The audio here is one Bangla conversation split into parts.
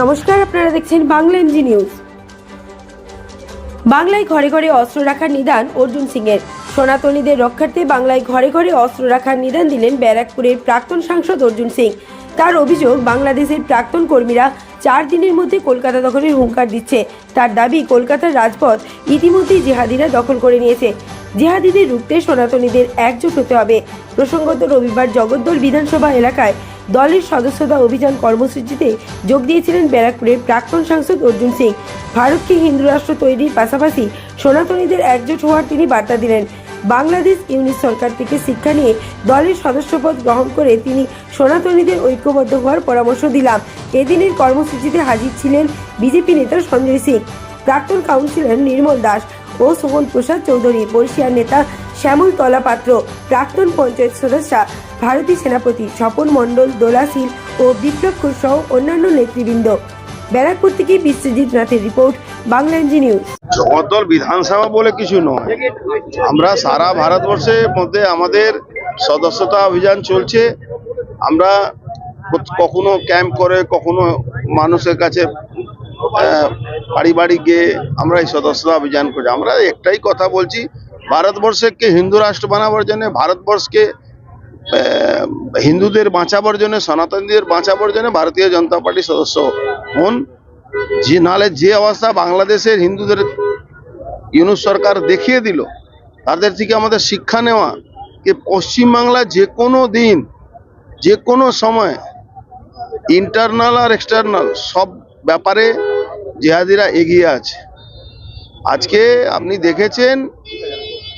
নমস্কার, আপনারা দেখছেন বাংলা এনজি নিউজ। বাংলায় ঘরে ঘরে অস্ত্র রাখার নিদান অর্জুন সিং এর সনাতনীদের রক্ষার্থে বাংলায় ঘরে ঘরে অস্ত্র রাখার নিদান দিলেন ব্যারাকপুরের প্রাক্তন সাংসদ অর্জুন সিং। তার অভিযোগ, বাংলাদেশের প্রাক্তন কর্মীরা চার দিনের মধ্যে কলকাতা দখলের হুঙ্কার দিচ্ছে। তার দাবি, কলকাতার রাজপথ ইতিমধ্যেই জেহাদিরা দখল করে নিয়েছে। জেহাদিদের রুখতে সনাতনীদের একজোট হতে হবে। প্রসঙ্গত রবিবার জগদ্দল বিধানসভা এলাকায় দলের সদস্যতা অভিযান কর্মসূচিতে যোগ দিয়েছিলেন ব্যারাকপুরের প্রাক্তন সাংসদ অর্জুন সিং। ভারতকে হিন্দু রাষ্ট্র তৈরির পাশাপাশি সনাতনীদের একজোট হওয়ার তিনি বার্তা দিলেন। বাংলাদেশ ইউনিট সরকার থেকে শিক্ষা নিয়ে দলের সদস্যপদ গ্রহণ করে তিনি সনাতনীদের ঐক্যবদ্ধ হওয়ার পরামর্শ দিলাম। এদিনের কর্মসূচিতে হাজির ছিলেন বিজেপি নেতা সঞ্জয় সিং। প্রাক্তন কাউন্সিলর নির্মল দাস ও সুমন প্রসাদ চৌধুরী বর্ষিয়ার নেতা শ্যামল তলা পাত্র, প্রাক্তন পঞ্চায়েত সদস্যা, ভারতী সেনাপতি স্বপন মণ্ডল, দোলাশীল ও বিপ্লব ঘোষ সহ অন্যান্য নেতৃবৃন্দ। ব্যারাকপুর থেকে Biswajit নাথের report, Bangla NG news. Jagaddal বিধানসভা বলে কিছু নয়। আমরা সারা ভারতবর্ষের মধ্যে আমাদের সদস্যতা অভিযান চলছে। আমরা কখনো ক্যাম্প করে, কখনো মানুষের কাছে বাড়ি বাড়ি গিয়ে আমরা এই সদস্যতা অভিযান করি আমরা একটাই কথা বলছি, ভারতবর্ষকে হিন্দু রাষ্ট্র বানাবার জন্য, ভারতবর্ষকে হিন্দুদের বাঁচাবার জন্য, সনাতনীদের বাঁচাবার জন্য ভারতীয় জনতা পার্টির সদস্য হন। যে নালে যে অবস্থা বাংলাদেশের হিন্দুদের ইউনুস সরকার দেখিয়ে দিল, তাদের থেকে আমাদের শিক্ষা নেওয়া যে পশ্চিমবাংলা যে কোনো দিন, যে কোনো সময় ইন্টারনাল আর এক্সটার্নাল সব ব্যাপারে জেহাদিরা এগিয়ে আছে। আজকে আপনি দেখেছেন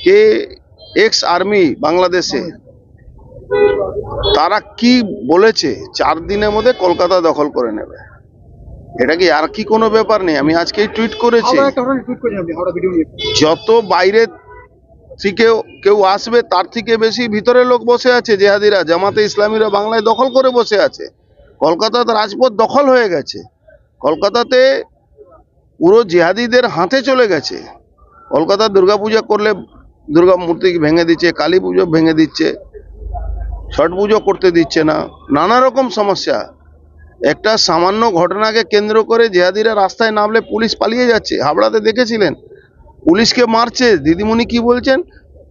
কে এক্স আর্মি বাংলাদেশে তারা কি বলেছে? চার দিনের মধ্যে কলকাতা দখল করে নেবে। এটা কি আর কি কোনো ব্যাপার নেই? আমি আজকেই টুইট করেছি। যত বাইরে থেকে কেউ আসবে তার থেকে বেশি ভিতরে লোক বসে আছে জেহাদিরা। জামাতে ইসলামীরা বাংলায় দখল করে বসে আছে। কলকাতাতে রাজপথ দখল হয়ে গেছে। কলকাতাতে পুরো জেহাদিদের হাতে চলে গেছে। কলকাতা দুর্গাপূজা করলে দুর্গা মূর্তি ভেঙে দিচ্ছে, কালী পুজো ভেঙে দিচ্ছে, ছট পুজো করতে দিচ্ছে না, নানা রকম সমস্যা। একটা সামান্য ঘটনাকে কেন্দ্র করে জেহাদিরা রাস্তায় নামলে পুলিশ পালিয়ে যাচ্ছে। হাবড়াতে দেখেছিলেন? পুলিশকে মারছে। দিদিমণি কি বলছেন?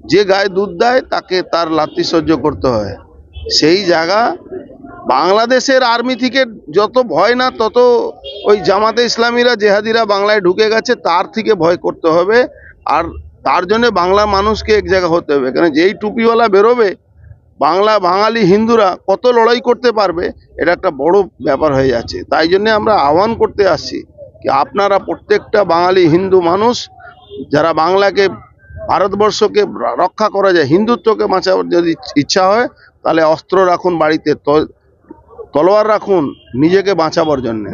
যে গায়ে দুধ দেয়, তাকে তার লাত্তি সহ্য করতে হয়। সেই জায়গা বাংলাদেশের আর্মি থেকে যত ভয় না, তত ওই জামাতে ইসলামীরা, জেহাদিরা বাংলায় ঢুকে গেছে, তার থেকে ভয় করতে হবে। আর তার জন্য বাংলার মানুষকে এক জায়গা হতে হবে। কারণ যেই টুপিওয়ালা বেরোবে, বাংলা, বাঙালি, হিন্দুরা কত লড়াই করতে পারবে, এটা একটা বড় ব্যাপার হয়ে যাচ্ছে। তাই জন্য আমরা আহ্বান করতে আসছি কি আপনারা প্রত্যেকটা বাঙালি, হিন্দু মানুষ, যারা বাংলাকে, ভারতবর্ষকে রক্ষা করা যায়, হিন্দুত্বকে বাঁচাবার যদি ইচ্ছা হয়, তাহলে অস্ত্র রাখুন বাড়িতে তলোয়ার রাখুন নিজেকে বাঁচাবার জন্য।